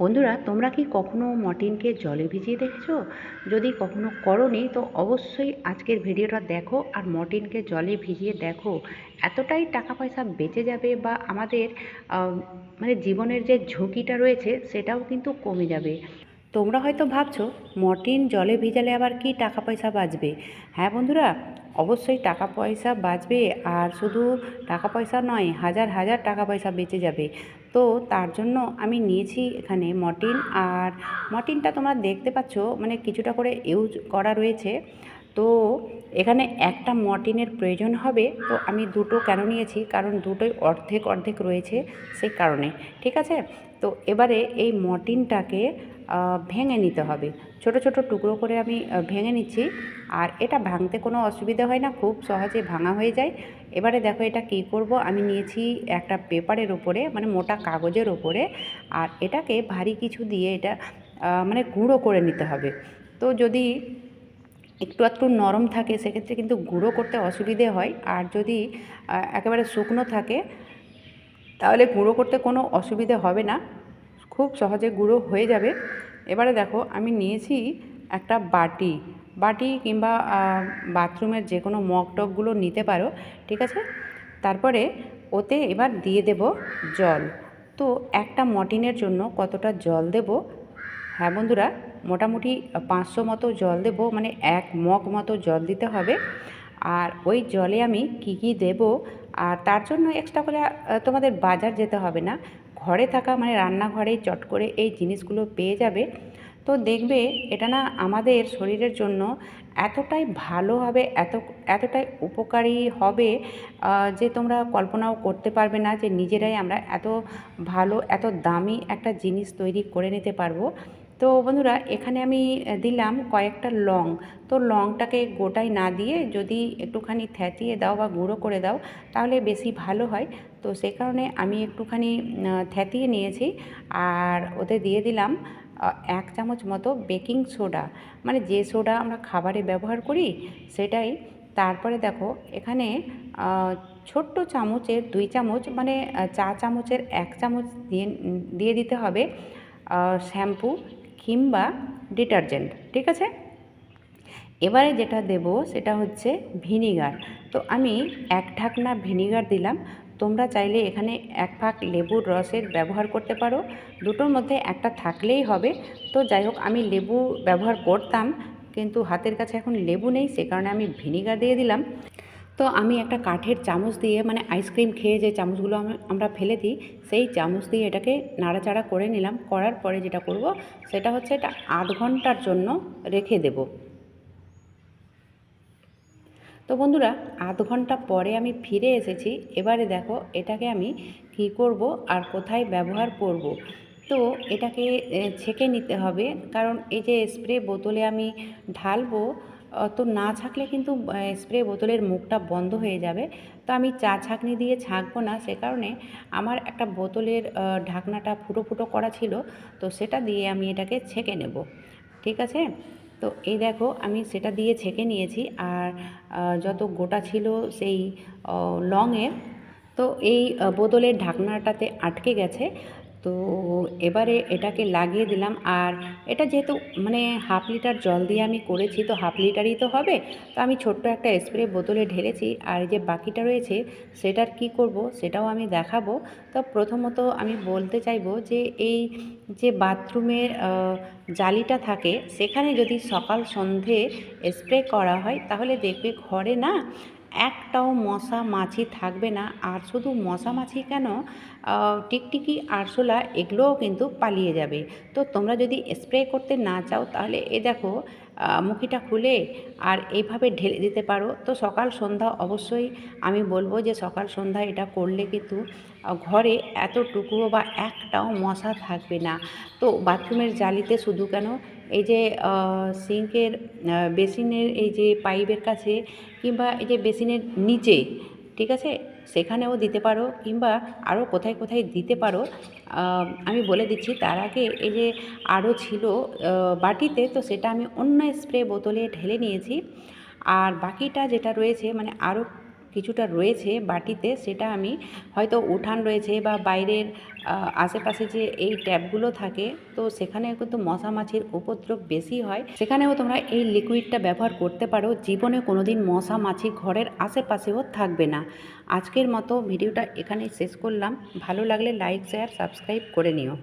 বন্ধুরা, তোমরা কি কখনো মর্টিনকে জলে ভিজিয়ে দেখেছ? যদি কখনো করনি, তো অবশ্যই আজকের ভিডিওটা দেখো আর মর্টিনকে জলে ভিজিয়ে দেখো। এতটাই টাকা পয়সা বেঁচে যাবে বা আমাদের মানে জীবনের যে ঝুঁকিটা রয়েছে, সেটাও কিন্তু কমে যাবে। তোমরা হয়তো ভাবছ, মর্টিন জলে ভিজালে আবার কি টাকা পয়সা বাঁচবে? হ্যাঁ বন্ধুরা, অবশ্যই টাকা পয়সা বাঁচবে আর শুধু টাকা পয়সা নয়, হাজার হাজার টাকা পয়সা বেঁচে যাবে। তো তার জন্য আমি নিয়েছি এখানে মর্টিন আর মর্টিনটা তোমরা দেখতে পাচ্ছ মানে কিছুটা করে ইউজ করা রয়েছে। তো এখানে একটা মর্টিনের প্রয়োজন হবে। তো আমি দুটো কেন নিয়েছি? কারণ দুটোই অর্ধেক অর্ধেক রয়েছে সেই কারণে। ঠিক আছে? তো এবারে এই মর্টিনটাকে ভেঙে নিতে হবে। ছোট ছোট টুকরো করে আমি ভেঙে নিচ্ছি। আর এটা ভাঙতে কোনো অসুবিধা হয় না, খুব সহজে ভাঙা হয়ে যায়। এবারে দেখো এটা কী করব? আমি নিয়েছি একটা পেপারের ওপরে মানে মোটা কাগজের ওপরে। আর এটাকে ভারী কিছু দিয়ে এটা মানে গুঁড়ো করে নিতে হবে। তো যদি একটু একটু নরম থাকে, সেক্ষেত্রে কিন্তু গুঁড়ো করতে অসুবিধে হয়। আর যদি একেবারে শুকনো থাকে তাহলে গুঁড়ো করতে কোনো অসুবিধে হবে না। খুব সহজে গুঁড়ো হয়ে যাবে। এবারে দেখো আমি নিয়েছি একটা বাটি। বাটি কিংবা বাথরুমের যে কোনো মগ টগগুলো নিতে পারো, ঠিক আছে? তারপরে ওতে এবার দিয়ে দেব জল। তো একটা মটিনের জন্য কতটা জল দেব? হ্যাঁ বন্ধুরা, মোটামুটি পাঁচশো মতো জল দেব মানে এক মগ মতো জল দিতে হবে। আর ওই জলে আমি কি কি দেব? আর তার জন্য এক্সট্রা করে তোমাদের বাজার যেতে হবে না। ঘরে থাকা মানে রান্নাঘরেই চট করে এই জিনিসগুলো পেয়ে যাবে। তো দেখবে এটা না আমাদের শরীরের জন্য এতটাই ভালো হবে, এত, এতটাই উপকারী হবে যে তোমরা কল্পনাও করতে পারবে না যে নিজেরাই আমরা এত ভালো, এত দামি একটা জিনিস তৈরি করে নিতে পারব। তো বন্ধুরা, এখানে আমি দিলাম কয়েকটা লং। তো লংটাকে গোটাই না দিয়ে যদি একটুখানি থ্যাতিয়ে দাও বা গুঁড়ো করে দাও, তাহলে বেশি ভালো হয়। তো সে কারণে আমি একটুখানি থ্যাতিয়ে নিয়েছি। আর ওতে দিয়ে দিলাম এক চামচ মতো বেকিং সোডা। মানে যে সোডা আমরা খাবারে ব্যবহার করি, সেটাই। তারপরে দেখো, এখানে ছোট্ট চামচের দুই চামচ মানে চা চামচের এক চামচ দিয়ে দিয়ে দিতে হবে শ্যাম্পু। কিংবা ডিটারজেন্ট, ঠিক আছে? এবারে যেটা দেব সেটা হচ্ছে ভিনিগার। তো আমি এক ঢাকনা ভিনিগার দিলাম। তোমরা চাইলে এখানে এক ফাঁক লেবুর রসের ব্যবহার করতে পারো। দুটোর মধ্যে একটা থাকলেই হবে। তো যাই হোক, আমি লেবু ব্যবহার করতাম, কিন্তু হাতের কাছে এখন লেবু নেই, সে কারণে আমি ভিনিগার দিয়ে দিলাম। তো আমি একটা কাঠের চামচ দিয়ে মানে আইসক্রিম খেয়ে যে চামচগুলো আমরা ফেলে দিই, সেই চামচ দিয়ে এটাকে নাড়াচাড়া করে নিলাম। করার পরে যেটা করব, সেটা হচ্ছে এটা আধ ঘণ্টার জন্য রেখে দেবো। তো বন্ধুরা, আধ ঘণ্টা পরে আমি ফিরে এসেছি। এবারে দেখো, এটাকে আমি কী করব আর কোথায় ব্যবহার করব। তো এটাকে ছেঁকে নিতে হবে। কারণ এই যে স্প্রে বোতলে আমি ঢালবো তো না ছাকলে কিন্তু স্প্রে বোতলের মুখটা বন্ধ হয়ে যাবে। তো আমি চা ছাঁকনি দিয়ে ছাঁকবো না, সে কারণে আমার একটা বোতলের ঢাকনাটা ফুটো ফুটো করা ছিল, তো সেটা দিয়ে আমি এটাকে ছেঁকে নেব। ঠিক আছে? তো এই দেখো, আমি সেটা দিয়ে ছেঁকে নিয়েছি, আর যত গোটা ছিল সেই লংয়ের, তো এই বোতলের ঢাকনাটাতে আটকে গেছে। তো এবারে এটাকে লাগিয়ে দিলাম। আর এটা যেহেতু মানে হাফ লিটার জল দিয়ে আমি করেছি, তো হাফ লিটারই তো হবে। তো আমি ছোট্ট একটা স্প্রে বোতলে ঢেলেছি। আর যে বাকিটা রয়েছে, সেটার কি করব সেটাও আমি দেখাবো। তো প্রথমত আমি বলতে চাইব যে এই যে বাথরুমের জালিটা থাকে, সেখানে যদি সকাল সন্ধে স্প্রে করা হয়, তাহলে দেখবে ঘরে না একটাও মশা মাছি থাকবে না। আর শুধু মশা মাছি কেন? টিকটিকি, আরশোলা এগুলোও কিন্তু পালিয়ে যাবে। তো তোমরা যদি স্প্রে করতে না চাও তাহলে এ দেখো মুখিটা খুলে আর এইভাবে ঢেলে দিতে পারো। তো সকাল সন্ধ্যা অবশ্যই আমি বলব যে সকাল সন্ধ্যা এটা করলে কিন্তু ঘরে এতটুকুও বা একটাও মশা থাকবে না। তো বাথরুমের জালিতে শুধু কেন এই যে সিঙ্কের বেসিনের এই যে পাইপের কাছে কিংবা এই যে বেসিনের নিচে, ঠিক আছে? সেখানেও দিতে পারো কিংবা আরও কোথায় কোথায় দিতে পারো। আমি বলে দিচ্ছি, তার আগে এই যে আরও ছিল বাটিতে, তো সেটা আমি অন্য স্প্রে বোতলে ঢেলে নিয়েছি। আর বাকিটা যেটা রয়েছে মানে আরও কিছুটা রয়েছে বাটিতে, সেটা আমি হয়তো উঠান রয়েছে বা বাইরের আশেপাশে যে এই ট্যাপগুলো থাকে, তো সেখানে কিন্তু মশা মাছির উপদ্রব বেশি হয়। সেখানেও তোমরা এই লিকুইডটা ব্যবহার করতে পারো, জীবনে কোনোদিন মশা মাছি ঘরের আশেপাশেও থাকবে না। আজকের মতো ভিডিওটা এখানেই শেষ করলাম। ভালো লাগলে লাইক, শেয়ার, সাবস্ক্রাইব করে নিও।